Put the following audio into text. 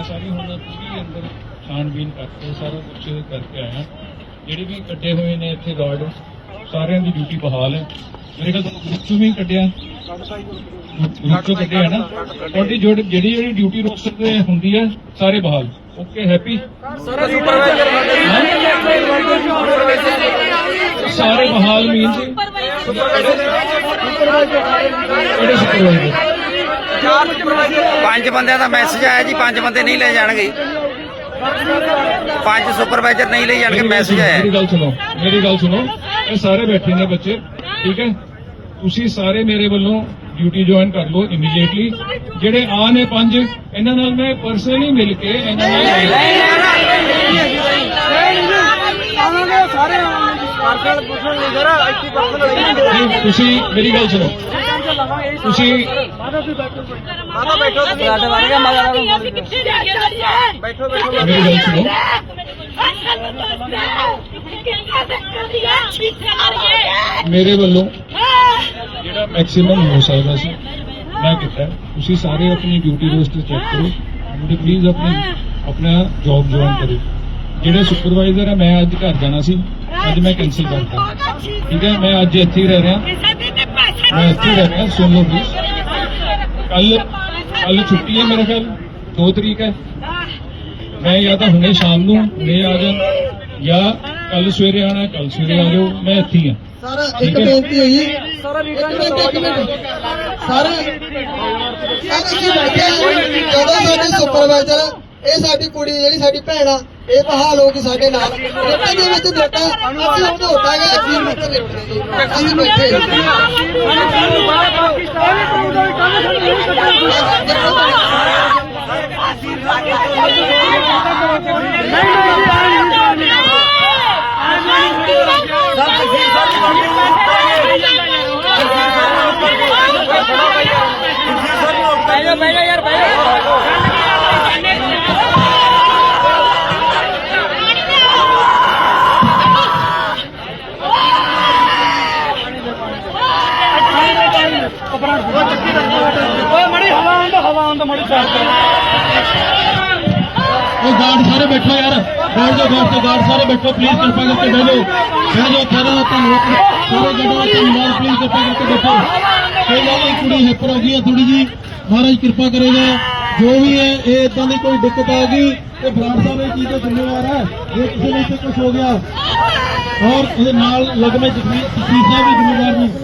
ਮੈਂ ਸਾਰੀ ਹੁਣ ਪੂਰੀ ਅੰਦਰ ਛਾਣਬੀਨ ਕਰਕੇ ਸਾਰਾ ਕੁਝ ਕਰਕੇ ਆਇਆ ਜਿਹੜੇ ਵੀ ਕੱਢੇ ਹੋਏ ਨੇ ਇੱਥੇ ਗਾਰਡ ਸਾਰਿਆਂ ਦੀ ਡਿਊਟੀ ਬਹਾਲ ਹੈ। ਮੇਰੇ ਕੋਲ ਤੁਹਾਨੂੰ ਗਰੁੱਪ ਚੋਂ ਵੀ ਕੱਢਿਆ ਗਰੁੱਪ ਚੋਂ ਕੱਢਿਆ ਨਾ। ਤੁਹਾਡੀ ਜਿਹੜੀ ਜਿਹੜੀ ਜਿਹੜੀ ਡਿਊਟੀ ਰੋਸਟਰ ਤੇ ਹੁੰਦੀ ਹੈ ਸਾਰੇ ਬਹਾਲ। ਓਕੇ ਹੈਪੀ ਸਾਰੇ ਬਹਾਲ ਮੀਨ ਜੀ ਸੁਪਰਵਾਈਜ਼ਰ ਪੰਜ ਬੰਦਿਆਂ ਦਾ ਮੈਸੇਜ ਆਇਆ ਜੀ ਪੰਜ ਬੰਦੇ ਨਹੀਂ ਲੈ ਜਾਣਗੇ ਪੰਜ ਸੁਪਰਵਾਈਜ਼ਰ ਨਹੀਂ ਲੈ ਜਾਣਗੇ ਮੈਸੇਜ ਆਇਆ ਮੇਰੀ ਗੱਲ ਸੁਣੋ ਮੇਰੀ ਗੱਲ ਸੁਣੋ ਇਹ ਸਾਰੇ ਬੈਠੇ ਨੇ ਬੱਚੇ ਠੀਕ ਹੈ ਤੁਸੀਂ ਸਾਰੇ ਮੇਰੇ ਵੱਲੋਂ ਡਿਊਟੀ ਜੁਆਇਨ ਕਰ ਲਓ ਇਮੀਡੀਏਟਲੀ ਜਿਹੜੇ ਆ ਨੇ ਪੰਜ ਇਹਨਾਂ ਨਾਲ ਮੈਂ ਪਰਸਨਲੀ ਮਿਲ ਕੇ ਇਹਨਾਂ ਨਾਲ ਸਾਰੇ ਤੁਸੀਂ ਮੇਰੀ ਗੱਲ ਸੁਣੋ ਤੁਸੀਂ ਮਾਤਾ ਬੈਠੋ ਤੁਸੀਂ। ਸਾਡੇ ਬਣ ਗਿਆ ਮਜ਼ਾ ਅਸੀਂ ਕਿੱਥੇ ਜਾ ਕੇ ਆਈਏ ਬੈਠੋ ਬੈਠੋ ਮੇਰੇ ਵੱਲੋਂ ਜਿਹੜਾ ਮੈਕਸਿਮਮ ਹੋ ਸਕਦਾ ਸੀ। ਮੈਂ ਕੀਤਾ। ਤੁਸੀਂ ਸਾਰੇ ਆਪਣੀ ਡਿਊਟੀ ਰੋਸਟਰ ਚੈੱਕ ਕਰੋ। ਤੇ ਪਲੀਜ਼ ਆਪਣੀ ਆਪਣਾ ਜੌਬ ਜੁਆਇਨ ਕਰੋ ਜਿਹੜੇ ਸੁਪਰਵਾਈਜ਼ਰ ਹੈ ਮੈਂ ਅੱਜ ਘਰ ਜਾਣਾ ਸੀ। ਅੱਜ ਮੈਂ ਕੈਨਸਲ ਕਰਤਾ। ਠੀਕ ਹੈ? ਮੈਂ ਅੱਜ ਇੱਥੇ ਹੀ ਰਹਿ ਰਿਹਾ। ਮੈਂ ਇੱਥੇ ਹੀ ਰਹਿ ਰਿਹਾ ਸੁਣ ਲਓ ਪਲੀਜ਼ ਕੱਲ ਕੱਲ ਛੁੱਟੀ ਹੈ ਮੇਰੇ ਖਿਆਲ 2 ਤਰੀਕ ਹੈ। ਮੈਂ ਜਾਂ ਤਾਂ ਹੁਣੇ ਸ਼ਾਮ ਨੂੰ ਹੁਣੇ ਆ ਜਾ ਜਾਂ ਕੱਲ ਸਵੇਰੇ ਆਣਾ ਕੱਲ ਸਵੇਰੇ ਆ ਜਾਓ ਮੈਂ ਇੱਥੇ ਹੀ ਹਾਂ ਸਾਰਾ ਇੱਕ। ਬੇਨਤੀ ਹੈ? ਜੀ ਸਾਰਾ ਇੱਕ ਮਿੰਟ ਇੱਕ ਮਿੰਟ। ਸਾਰੇ ਸਾਰੇ ਅਸੀਂ ਬੈਠੇ ਹਾਂ ਜੀ। ਜਦੋਂ ਸਾਡੇ ਸੁਪਰਵਾਈਜ਼ਰ ਇਹ ਸਾਡੀ ਕੁੜੀ ਜਿਹੜੀ ਸਾਡੀ ਭੈਣ ਆ ਇਹ ਬਹਾਲ ਹੋ ਗਈ ਸਾਡੇ ਨਾਲ ਰੇਟਾਂ ਦੇ ਵਿੱਚ ਰੇਟਾਂ ਅਸੀਂ ਧੋਤਾ ਗਿਆ ਅਸੀਂ ਨਿਕਲ ਲਿਆਉਣੇ ਜੀ ਅਸੀਂ ਬੈਠੇ ਹਾਂ। ਬੈਠੋ ਆਉਂਦਾ ਹਵਾ ਮੜੀ ਚਾਰ ਉਹ ਗਾਰਡ ਸਾਰੇ ਬੈਠੋ ਯਾਰ। ਗਾਰਡ ਜੋ ਗਾਰਡ ਤੋਂ ਗਾਰਡ ਸਾਰੇ ਬੈਠੋ ਪਲੀਜ਼ ਕਿਰਪਾ ਕਰਕੇ ਬਹਿ ਜਾਓ। ਬਹਿ ਜਾਓ ਸਾਰਾ ਧੰਨਵਾਦ ਸਾਰੇ ਗੱਡੋ ਧੰਨਵਾਦ ਪਲੀਜ਼ ਕਿਰਪਾ ਕਰਕੇ ਬੈਠੋ। ਕੋਈ ਗੱਲ ਨਹੀਂ ਕੁੜੀ ਹੈਪਰ ਹੋ ਗਈ ਹੈ ਥੋੜੀ ਜੀ ਮਹਾਰਾਜ ਕਿਰਪਾ ਕਰੇਗਾ। ਜੋ ਵੀ ਹੈ, ਇਹ ਇਦਾਂ ਦੀ ਕੋਈ ਦਿੱਕਤ ਆ ਗਈ। ਤੇ ਬਰਾੜ ਸਾਹਿਬ ਇਹ ਚੀਜ਼ ਦਾ ਜ਼ਿੰਮੇਵਾਰ ਹੈ। ਜੇ ਕਿਸੇ ਨੂੰ ਕੁਝ ਹੋ ਗਿਆ। ਔਰ ਉਹਦੇ ਨਾਲ ਲਗਮੇ ਜਸਵੀਰ ਸਾਹਿਬ ਵੀ ਜ਼ਿੰਮੇਵਾਰ ਨੇ